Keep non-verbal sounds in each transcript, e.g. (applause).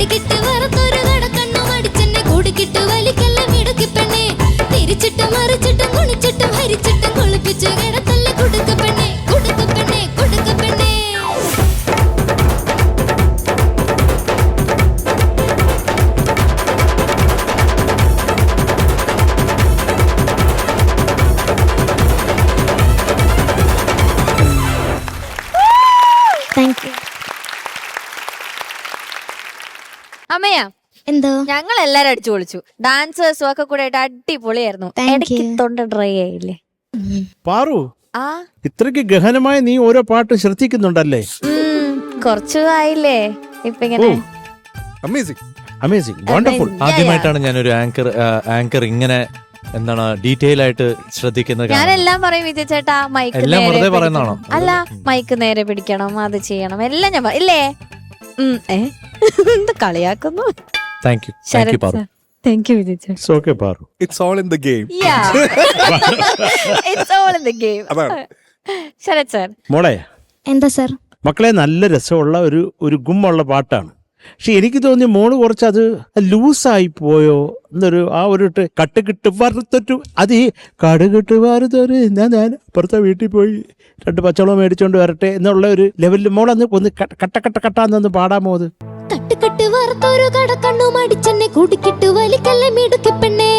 കെട്ടിക്കിട്ട് വറുത്തൊരു അമ്മയാ എന്തോ? ഞങ്ങൾ എല്ലാരും അടിച്ചു പൊളിച്ചു. ഡാൻസേഴ്സും ഒക്കെ കൂടെ ആയിട്ട് അടിപൊളിയായിരുന്നു. Thank ഇടയ്ക്ക് you. തൊണ്ട ഡ്രൈ ആയില്ലേ? പാറു ആ? ഇത്രയ്ക്ക് ഗഹനമായി നീ ഓരോ പാട്ട് ശ്രദ്ധിക്കുന്നുണ്ടല്ലേ? ഉം, കുറച്ചു ആയില്ലേ? ഇപ്പൊ ഇങ്ങനെ അമേസിംഗ് അമേസിംഗ് വണ്ടർഫുൾ Yeah, ആദ്യമായിട്ടാണ് ഞാനൊരു ആങ്കർ ആങ്കർ ഇങ്ങനെ എന്താണ് ഡീറ്റെയിൽ ആയിട്ട് ശ്രദ്ധിക്കുന്നത് കാണുന്നത്. ഞാനെല്ലാം പറയും വിജയ ചേട്ടാ മൈക്ക് എല്ലാം നേരെ വെറുതെ പിടിക്കണം. പറയുന്നതാണോ? അല്ല മൈക്ക് നേരെ പിടിക്കണം അത് ചെയ്യണം എല്ലാം ഞാൻ പറ- ഇല്ലേ? എന്ത് കളിയാക്കുന്നു? Thank you thank you Paru. Thank you Vijay ചേട്ടാ okay Paru. It's all in the game. It's all in the game. അതാണ്. ശരത് സർ മോളെ എന്താ സർ മക്കളെ നല്ല രസമുള്ള ഒരു ഒരു ഗുമ്മുള്ള പാട്ടാണ്. പക്ഷെ എനിക്ക് തോന്നി മോൾ കുറച്ച് അത് ലൂസായി പോയോ എന്നൊരു ആ ഒരു കട്ട് കട്ടുകിട്ട് വറുത്തൊരു അത് ഈ കടുകിട്ട് വറുത്തൊരു ഞാൻ ഞാൻ അപ്പുറത്തെ വീട്ടിൽ പോയി രണ്ട് പച്ചവളം മേടിച്ചോണ്ട് വരട്ടെ എന്നുള്ള ഒരു ലെവലിൽ മോളന്ന് ഒന്ന് കട്ട കട്ട കട്ടാന്നൊന്ന് പാടാമോ അത് കട്ടുകട്ട് വറുത്തൊരു കടക്കണ്ണു മടിച്ചെന്നെ കൂടിക്കിട്ട് വലിക്കല്ല മിടുക്കി പെണ്ണേ.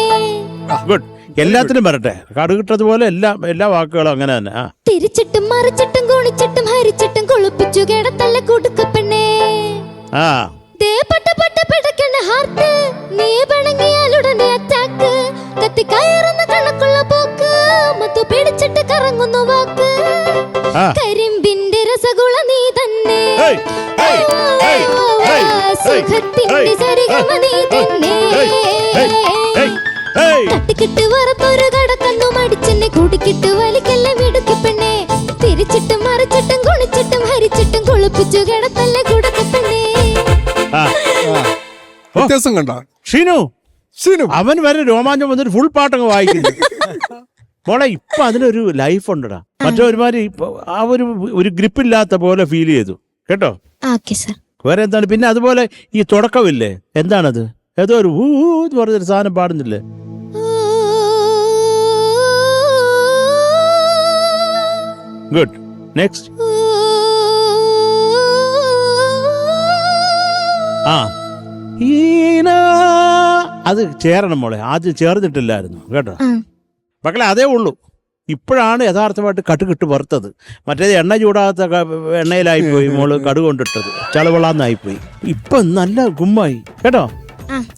ഗുഡ് എല്ലാത്തിനും വരട്ടെ. കടുകിട്ടതുപോലെ എല്ലാ എല്ലാ വാക്കുകളും അങ്ങനെ തന്നെ. തിരിച്ചിട്ടും മറിച്ചിട്ടും കുണിച്ചിട്ടും ഹരിച്ചിട്ടും കുളിപ്പിച്ചു. കിടത്തല്ല ആ ദേ പട്ട പട്ട പിടക്കണ ഹാർട്ട് നീ അറ്റാക്ക് കത്തി കയറുന്ന കണക്കുള്ള പോക്ക് മത്തു പിടിച്ചിട്ട് കറങ്ങുന്നു വാക്ക് ആ. കരിമ്പിന്റെ രസഗുള നീ തന്നെ സുഖത്തിന്റെ സരിഗമ നീ തന്നെ. തട്ടിക്കിട്ട് വറുത്തൊരു കടക്കണ്ണു മടിച്ചെന്നെ കൂടിക്കിട്ട് വലിക്കല്ല മിടുക്കി പെണ്ണെ തിരിച്ചിട്ടും മറിച്ചിട്ടും കുണിച്ചിട്ടും ഹരിച്ചിട്ടും കുളിപ്പിച്ചു കിടത്തല്ല. വ്യത്യാസം കണ്ട? ഷിനു ഷിനു. അവൻ വരെ രോമാഞ്ചം വന്നിട്ട് ഫുൾ പാട്ടങ്ങ് വായിക്കുന്നു. മോളെ ഇപ്പൊ അതിനൊരു ലൈഫ് ഉണ്ടടാ. മറ്റേ ഒരുമാതിരി ആ ഒരു ഒരു ഗ്രിപ്പില്ലാത്ത പോലെ ഫീൽ ചെയ്തു. കേട്ടോ? ഓക്കെ സർ വേറെ എന്താണ്? പിന്നെ അതുപോലെ ഈ തുടക്കമില്ലേ? എന്താണത്? ഏതോ ഒരു ഊ ഊ എന്ന് പറഞ്ഞൊരു സാധനം പാടുന്നില്ലേ? ഗുഡ് നെക്സ്റ്റ് ആ. ഈന. അത് ചേരണം മോളെ. ആദ്യം ചേർന്നിട്ടില്ലായിരുന്നു. കേട്ടോ? മക്കളെ അതേ ഉള്ളൂ. ഇപ്പോഴാണ് യഥാർത്ഥമായിട്ട് കടുകിട്ട് വറുത്തത്. മറ്റേത് എണ്ണ ചൂടാത്ത ക- എണ്ണയിലായി പോയി മോൾ കടുക് കൊണ്ടിട്ടത്. ചളവളാന്നായിപ്പോയി ഇപ്പൊ നല്ല ഗുമ്മായി. കേട്ടോ.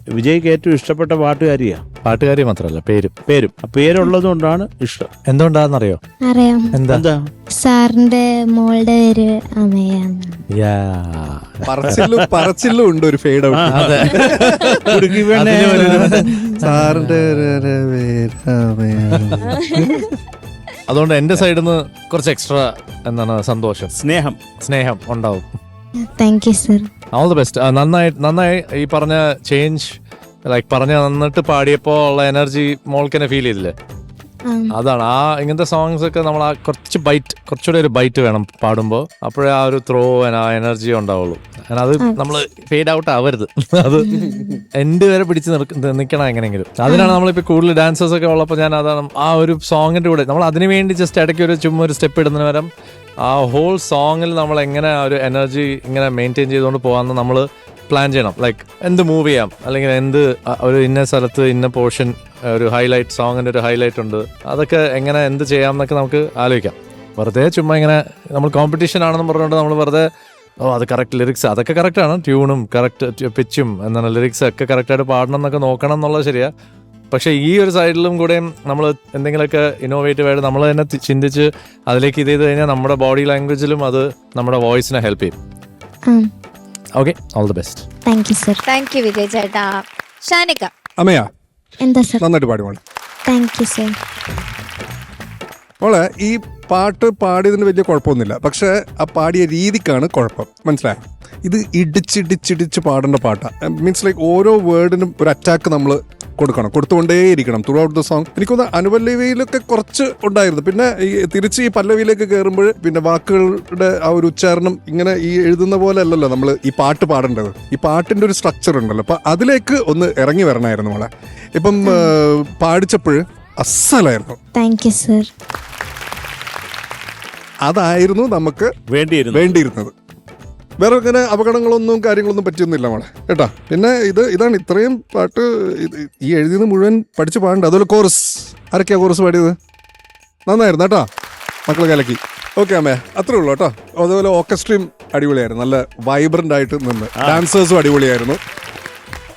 വിജയ്ക്ക് ഏറ്റവും ഇഷ്ടപ്പെട്ട പാട്ടുകാരിയാ. പാട്ടുകാരി മാത്രമല്ല പേരും. പേരും. ആ പേരുള്ളത് കൊണ്ടാണ് ഇഷ്ടം. എന്തുകൊണ്ടാന്നറിയോ അറിയാം. എന്താ? എന്താ? സാറിന്റെ മോളുടെ പേര് അമയാണ് യാ. പറച്ചിലും പറച്ചിലും ഉണ്ട് ഒരു ഫേഡ് ഔട്ട് അതെ. കുടുക്കി വേണേ സാറിന്റെ ഒരു- ഒരു പേര് അമയാണ്. അതുകൊണ്ട് എന്റെ സൈഡിൽ നിന്ന് കുറച്ച് എക്സ്ട്രാ എന്താണ് സന്തോഷം. സ്നേഹം. സ്നേഹം ഉണ്ടാവും. Thank you sir all the best നന്നായി നന്നായി ഈ പറഞ്ഞ ചേഞ്ച് ലൈക്ക് പറഞ്ഞ നന്നിട്ട് പാടിയപ്പോ ഉള്ള എനർജി മോൾക്ക് തന്നെ ഫീൽ ചെയ്തില്ലേ അതാണ്. ആ ഇങ്ങനത്തെ സോങ്സ് ഒക്കെ നമ്മൾ ആ കുറച്ച് ബൈറ്റ് കുറച്ചുകൂടെ ഒരു ബൈറ്റ് വേണം പാടുമ്പോൾ അപ്പോഴേ ആ ഒരു ത്രോ ആ എനർജി ഉണ്ടാവുള്ളൂ. അത് നമ്മൾ ഫെയ്ഡ് ഔട്ട് ആവരുത്. അത് എൻഡ് വരെ പിടിച്ച് നിൽക്ക- നിൽക്കണം എങ്ങനെയെങ്കിലും. അതിനാണ് നമ്മളിപ്പോൾ കൂടുതൽ ഡാൻസേഴ്സ് ഒക്കെ ഉള്ളപ്പോൾ ഞാൻ അതാണ് ആ ഒരു സോങ്ങിന്റെ കൂടെ നമ്മൾ അതിനു വേണ്ടി ജസ്റ്റ് ഇടയ്ക്ക് ഒരു ചുമ്മാ ഒരു സ്റ്റെപ്പ് ഇടുന്ന നേരം ആ ഹോൾ സോങ്ങിൽ നമ്മൾ എങ്ങനെ ആ ഒരു എനർജി ഇങ്ങനെ മെയിന്റെയിൻ ചെയ്തുകൊണ്ട് പോകാമെന്ന് നമ്മൾ പ്ലാൻ ചെയ്യണം. ലൈക്ക് എന്ത് മൂവ് ചെയ്യാം? അല്ലെങ്കിൽ എന്ത് ഒരു ഇന്ന സ്ഥലത്ത് ഇന്ന പോർഷൻ ഒരു ഹൈലൈറ്റ് സോങ്ങിന്റെ ഒരു ഹൈലൈറ്റ് ഉണ്ട്. അതൊക്കെ എങ്ങനെ എന്ത് ചെയ്യാം എന്നൊക്കെ നമുക്ക് ആലോചിക്കാം. വെറുതെ ചുമ്മാ ഇങ്ങനെ നമ്മൾ കോമ്പറ്റീഷൻ ആണെന്ന് പറഞ്ഞുകൊണ്ട് നമ്മൾ വെറുതെ ഓ അത് കറക്റ്റ് ലിറിക്സ് അതൊക്കെ കറക്റ്റാണ് ട്യൂണും കറക്റ്റ് പിച്ചും എന്താണ് ലിറിക്സ് ഒക്കെ കറക്റ്റായിട്ട് പാടണം എന്നൊക്കെ നോക്കണം എന്നുള്ളത് ശരിയാ. പക്ഷേ ഈ ഒരു സൈഡിലും കൂടെയും നമ്മൾ എന്തെങ്കിലുമൊക്കെ ഇന്നോവേറ്റീവ് ആയിട്ട് നമ്മൾ തന്നെ ചിന്തിച്ച് അതിലേക്ക് ഇത് ചെയ്ത് കഴിഞ്ഞാൽ നമ്മുടെ ബോഡി ലാംഗ്വേജിലും അത് നമ്മുടെ വോയിസിനെ ഹെൽപ്പ് ചെയ്യും. Okay all the best thank you sir thank you Vijay ചേട്ടാ. ഷാനിക്ക അമയാ എന്താ സർ നന്നായിട്ട് പാടി മോളെ താങ്ക് യു സർ മോളെ ഈ പാട്ട് പാടിയതിന് വലിയ കുഴപ്പമൊന്നുമില്ല. പക്ഷേ ആ പാടിയ രീതിക്കാണ് കുഴപ്പം. മനസ്സിലായോ? ഇത് ഇടിച്ചിടിച്ചിടിച്ച് പാടേണ്ട പാട്ടാണ് മീൻസ് ലൈക്ക് ഓരോ വേർഡിനും ഒരു അറ്റാക്ക് നമ്മൾ കൊടുക്കണം കൊടുത്തുകൊണ്ടേയിരിക്കണം. ത്രൂ ഔട്ട് ദ സോങ് എനിക്കൊന്ന് അനുപല്ലവിയിലൊക്കെ കുറച്ച് ഉണ്ടായിരുന്നു. പിന്നെ ഈ തിരിച്ച് ഈ പല്ലവിയിലേക്ക് കയറുമ്പോൾ പിന്നെ വാക്കുകളുടെ ആ ഒരു ഉച്ചാരണം ഇങ്ങനെ ഈ എഴുതുന്ന പോലെ അല്ലല്ലോ നമ്മൾ ഈ പാട്ട് പാടേണ്ടത്. ഈ പാട്ടിന്റെ ഒരു സ്ട്രക്ചർ ഉണ്ടല്ലോ. അപ്പം അതിലേക്ക് ഒന്ന് ഇറങ്ങി വരണമായിരുന്നു മോളെ. ഇപ്പം പാടിച്ചപ്പോൾ അസലായിരുന്നു. താങ്ക് യു സർ അതായിരുന്നു നമുക്ക് വേണ്ടിയിരുന്നു വേണ്ടിയിരുന്നത്. വേറെ അങ്ങനെ അപകടങ്ങളൊന്നും കാര്യങ്ങളൊന്നും പറ്റിയൊന്നുമില്ല മോളെ. കേട്ടാ? പിന്നെ ഇത് ഇതാണ് ഇത്രയും പാട്ട് ഈ എഴുതിയത് മുഴുവൻ പഠിച്ച് പാടണ്ട അതുപോലെ കോറസ് ആരൊക്കെയാ കോറസ് പാടിയത്? നന്നായിരുന്നു കേട്ടോ. മക്കൾ കലക്കി. ഓക്കെ അമ്മേ അത്രേ ഉള്ളൂ കേട്ടോ. അതുപോലെ ഓർക്കസ്ട്രയും അടിപൊളിയായിരുന്നു. നല്ല വൈബ്രന്റ് ആയിട്ട് നിന്ന്. ഡാൻസേഴ്സും അടിപൊളിയായിരുന്നു.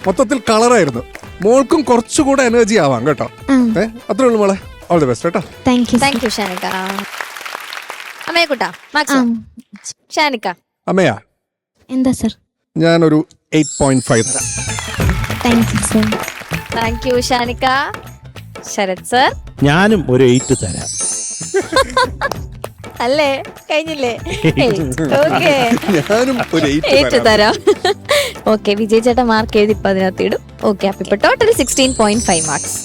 മൊത്തത്തിൽ കളറായിരുന്നു മോൾക്കും കുറച്ചുകൂടെ എനർജി ആവാം കേട്ടോ. ഏ അത്രേ ഉള്ളൂ മോളെ. ഓൾ ദി ബെസ്റ്റ് കേട്ടോ. Thank you thank you Shanikka. അമ്മയെ കുട്ടാ മാക്സ്? ഷാനിക്ക. അമ്മയാ? എന്താ സർ? ഞാനൊരു എയ്റ്റ് പോയിന്റ് ഫൈവ് തരാം thank you sir thank you Shanikka Sarath sir? ഞാനും ഒരു എയ്റ്റ് തരാം. (laughs) അല്ലേ? കഴിഞ്ഞില്ലേ? (laughs) ഓക്കെ ഞാനും ഒരു എയ്റ്റ് തരാം. ഓക്കെ വിജയ് ചേട്ടൻ മാർക്ക് എഴുതി ഇപ്പൊ അതിനകത്ത് ഇടും ഓക്കെ അപ്പൊ ഇപ്പൊ total sixteen point five marks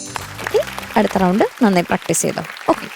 അടുത്ത റൗണ്ട് നന്നായി പ്രാക്ടീസ് ചെയ്തോ. ഓക്കെ